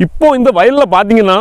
இப்போ இந்த வயலில் பார்த்தீங்கன்னா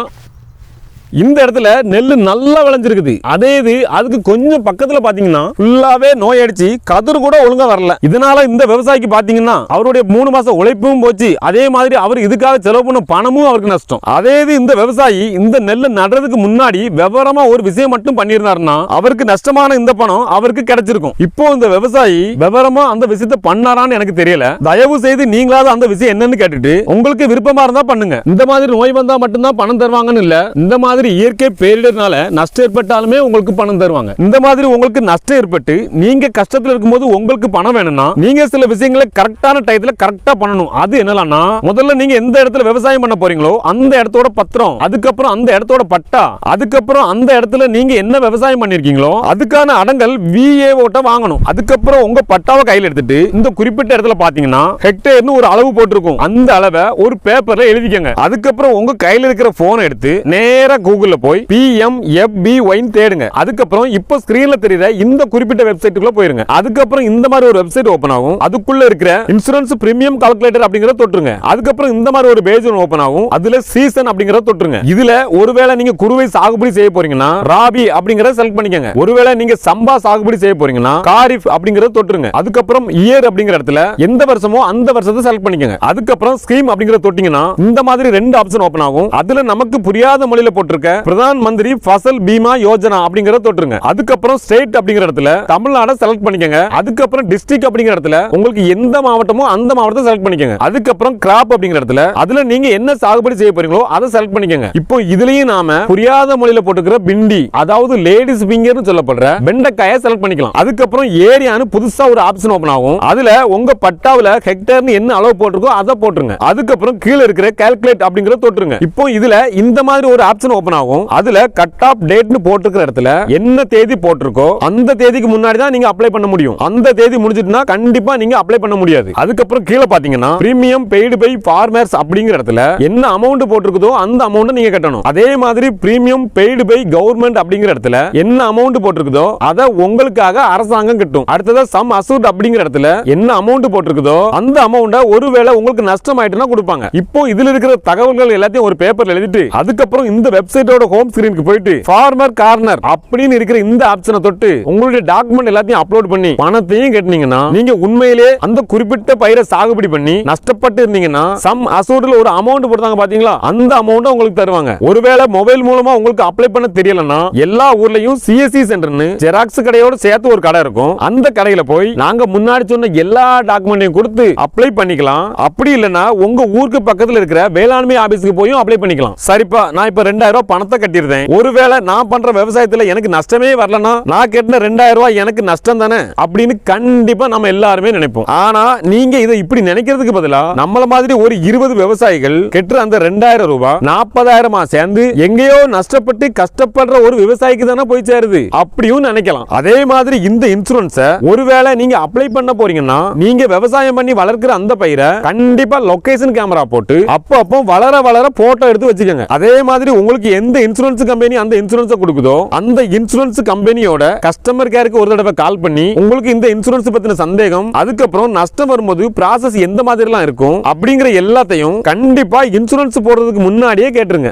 இந்த இடத்துல நெல் நல்லா விளைஞ்சிருக்குது. அதே இது அதுக்கு கொஞ்சம் பக்கத்துல பாத்தீங்கன்னா ஃபுல்லாவே நோய் அடிச்சு கதிர் கூட ஒழுங்கா வரல. இதனால இந்த விவசாயிக்கு பாத்தீங்கன்னா அவருடைய மூணு மாசம் உழைப்பும் போச்சு. அதே மாதிரி அவர் இதுக்காக செலவு பண்ண பணமும் அவருக்கு நஷ்டம். அதே இது இந்த விவசாயி இந்த நெல் நடுறதுக்கு முன்னாடி விவரமா ஒரு விஷயம் மட்டும் பண்ணியிருந்தாருன்னா அவருக்கு நஷ்டமான இந்த பணம் அவருக்கு கிடைச்சிருக்கும். இப்போ இந்த விவசாயி விவரமா அந்த விஷயத்தை பண்ணாரான்னு எனக்கு தெரியல. தயவு செய்து நீங்களாவது அந்த விஷயம் என்னன்னு கேட்டுட்டு உங்களுக்கு விருப்பமா இருந்தா பண்ணுங்க. இந்த மாதிரி நோய் வந்தா மட்டும்தான் பணம் தருவாங்கன்னு இல்ல. இந்த மாதிரி இயற்கை பேரிடர்னால நஷ்டம் ஏற்பட்டாலுமே உங்களுக்கு பணம் தருவாங்க. இந்த மாதிரி உங்களுக்கு நஷ்டம் ஏற்பட்டு நீங்க கஷ்டத்துல இருக்கும்போது உங்களுக்கு பணம் வேணும்னா நீங்க சில விஷயங்களை கரெக்டான டயத்துல கரெக்டா பண்ணணும். அது என்னலாம்னா முதல்ல நீங்க எந்த இடத்துல விவசாயம் பண்ண போறீங்களோ அந்த இடத்தோட பத்திரம் அதுக்கப்புறம் அந்த இடத்தோட பட்டா அதுக்கப்புறம் அந்த இடத்துல நீங்க என்ன விவசாயம் பண்ணிருக்கீங்களோ அதுக்கான அடங்கல் விஏ ஓட்ட வாங்கணும். அதுக்கப்புறம் உங்க பட்டாவை கையில் எடுத்துட்டு இந்த குறிப்பிட்ட இடத்துல பாத்தீங்கன்னா ஹெக்டேர்னு ஒரு அளவு போட்டிருக்கும். அந்த அளவை ஒரு பேப்பர்ல எழுதிக்கங்க. அதுக்கப்புறம் உங்க கையில் இருக்கிற போனை எடுத்து நேரா கூகுள்ல போய் பிஎம் எஃப்பி ஒயின் தேடுங்க. அதுக்கப்புறம் இப்போ ஸ்கிரீன்ல தெரியுற இந்த குறிப்பிட்ட வெப்சைட்டுக்குள்ள போயிருங்க. அதுக்கப்புறம் இந்த மாதிரி ஒரு வெப்சைட் ஓபன் ஆகும். அதுக்குள்ள இருக்கிற இன்சூரன்ஸ் பிரீமியம் கால்குலேட்டர் அப்படிங்கறத தொட்டுருங்க. அதுக்கப்புறம் இந்த மாதிரி ஒரு பேஜ் ஓபன் ஆகும். அதுல சீசன் அப்படிங்கறத தொட்டுருங்க. இதுல ஒருவேளை நீங்க குருவை சாகுபடி செய்ய போறீங்கன்னா ராபி அப்படிங்கிறத செலக்ட் பண்ணிக்கங்க. ஒருவேளை நீங்க சம்பா சாகுபடி செய்ய போறீங்கன்னா காரிஃப் அப்படிங்கறத தொட்டுருங்க. அதுக்கப்புறம் இயர் அப்படிங்கிற இடத்துல எந்த வருஷமோ அந்த வருஷத்தை செலக்ட் பண்ணிக்கங்க. அதுக்கப்புறம் ஸ்கீம் அப்படிங்கறத தொட்டீங்கன்னா இந்த மாதிரி ரெண்டு ஆப்ஷன் ஓபன் ஆகும். அதுல நமக்கு புரியாத மொழியில போட்டிருக்க பிரதான் மந்திரி ஃபசல் பீமா யோஜனா அப்படிங்கறத தொட்டுருங்க. அதுக்கப்புறம் ஸ்டேட் அப்படிங்கிற இடத்துல தமிழ்நாடு செலக்ட் பண்ணிக்கங்க. அதுக்கப்புறம் டிஸ்ட்ரிக்ட் அப்படிங்கிற இடத்துல உங்களுக்கு எந்த மாவட்டமோ அந்த மாவட்டத்தை செலக்ட் பண்ணிக்கங்க. அதுக்கப்புறம் கிராப் அப்படிங்கிற இடத்துல அதுல நீங்க என்ன சாகுபடி செய்ய போறீங்களோ அதை செலக்ட் பண்ணிக்கங்க. இப்போ இதுலயும் நாம புரியாத மொழியில போட்டுக்கிற பிண்டி அதாவது லேடிஸ் பிங்கர்னு சொல்லப்படுற வெண்டைக்காயை செலக்ட் பண்ணிக்கலாம். அதுக்கப்புறம் ஏரியான்னு புதுசா ஒரு ஆப்ஷன் ஓபன் ஆகும். அதுல உங்க பட்டாவில ஹெக்டேர்னு என்ன அளவு போட்டிருக்கோ அதை போட்டுருங்க. அதுக்கப்புறம் கீழே இருக்கிற கால்குலேட் அப்படிங்கறத தொட்டுருங்க. இப்போ இதுல இந்த மாதிரி ஒரு ஆப்ஷன் ஓபன் ஆகும். அதுல கட் ஆஃப் டேட்னு போட்டிருக்கிற இடத்துல என்ன தேதி போட்டிருக்கோ அந்த தேதிக்கு முன்னாடி தான் நீங்க அப்ளை பண்ண முடியும். அந்த தேதி முடிஞ்சிட்டுனா கண்டிப்பா நீங்க அப்ளை பண்ண முடியாது. அதுக்கப்புறம் கீழே பாத்தீங்கன்னா பிரீமியம் பெய்டு பை ஃபார்மர்ஸ் அப்படிங்கிற இடத்துல என்ன அமௌண்ட் போட்டிருக்குதோ அந்த அமௌண்ட் நீங்க கட்டணும். அதே மாதிரி பிரீமியம் பெய்டு பை கவர்மெண்ட் அப்படிங்கிற இடத்துல என்ன அமௌண்ட் போட்டிருக்குதோ அதை உங்களுக்காக அரசாங்கம் கட்டும். அடுத்ததா சம் அசூட் அப்படிங்கிற இடத்துல என்ன அமௌண்ட் போட்டிருக்குதோ அந்த அமௌண்ட ஒருவேளை உங்களுக்கு நஷ்டம் ஆயிட்டுனா கொடுப்பாங்க. இப்போ இதுல இருக்கிற தகவல்கள் எல்லாத்தையும் ஒரு பேப்பர்ல எழுதிட்டு அதுக்கப்புறம் இந்த வெப்சைட்டோட ஹோம் ஸ்கிரீனுக்கு போயிட்டு ஃபார்மர் கார்னர் அப்படின்னு இருக்கிற இந்த ஆப்ஷனை தொட்டு உங்களுடைய டாக்குமெண்ட் எல்லாத்தையும் அப்லோட் பண்ணி பணத்தையும் கட்டினீங்கன்னா நீங்க உண்மையிலே அந்த குறிப்பிட்ட பயிரை சாகுபடி பண்ணி நஷ்டப்பட்டு இருந்தீங்கன்னா சம் அசூட்ல ஒரு அமௌண்ட் போடுறாங்க பாத்தீங்களா? அந்த அமௌண்ட் உங்களுக்கு தருவாங்க. ஒருவேளை மொபைல் மூலமா உங்களுக்கு அப்ளை பண்ண தெரியலன்னா எல்லா ஊர்லயும் சிஎஸ்சி சென்டர்னு ஜெராக்ஸ் கடையோட சேர்த்து ஒரு கடை இருக்கும். அந்த கடையில போய் நாங்க முன்னாடி சொன்ன எல்லா டாக்குமெண்ட்டையும் கொடுத்து அப்ளை பண்ணிக்கலாம். அப்படி இல்லைன்னா உங்க ஊருக்கு பக்கத்துல இருக்கிற வேளாண்மை ஆபீஸ்க்கு போயும் அப்ளை பண்ணிக்கலாம். சரிப்பா நான் இப்ப ரெண்டாயிரம் ரூபாய் பணத்தை கட்டியிருந்தேன். ஒருவேளை நான் பண்ற விவசாயத்துல எனக்கு நஷ்டமே வரலனா நான் கட்டின ரெண்டாயிரம் ரூபாய் எனக்கு நஷ்டம் தானே? அப்படின்னு கண்டிப்பா நம்ம எல்லாருமே நினைப்போம். ஆனா நீங்க இதை இப்படி நினைக்கிறதுக்கு பதிலா நம்மள மாதிரி ஒரு இருபது விவசாயிகள் கெட்டுற அந்த ரெண்டாயிரம் ரூபாய் நாற்பதாயிரமா சேர்ந்து எங்கேயோ நஷ்டப்பட்டு கஷ்டப்படுற ஒரு விவசாயிக்கு தானே போய் சேருது? அப்படியும் நினைக்கலாம். அதே மாதிரி இந்த இன்சூரன்ஸ ஒருவேளை நீங்க அப்ளை பண்ண போறீங்கன்னா நீங்க விவசாயம் பண்ணி வளர்க்கிற அந்த பயிரை கண்டிப்பா லொகேஷன் கேமரா போட்டு அப்பப்போ அப்போ வளர வளர போட்டோ எடுத்து வச்சுக்கோங்க. அதே மாதிரி உங்களுக்கு எந்த இன்சூரன்ஸ் கம்பெனி அந்த இன்சூரன்ஸ் கொடுக்குதோ அந்த இன்சூரன்ஸ் கம்பெனியோட கஸ்டமர் கேருக்கு ஒரு தடவை கால் பண்ணி உங்களுக்கு இந்த இன்சூரன்ஸ் பத்தின சந்தேகம் அதுக்கப்புறம் நஷ்டம் வரும்போது ப்ராசஸ் எந்த மாதிரிலாம் இருக்கும் அப்படிங்கிற எல்லாத்தையும் கண்டிப்பா இன்சூரன்ஸ் போடுறதுக்கு முன்னாடியே கேட்டுருங்க.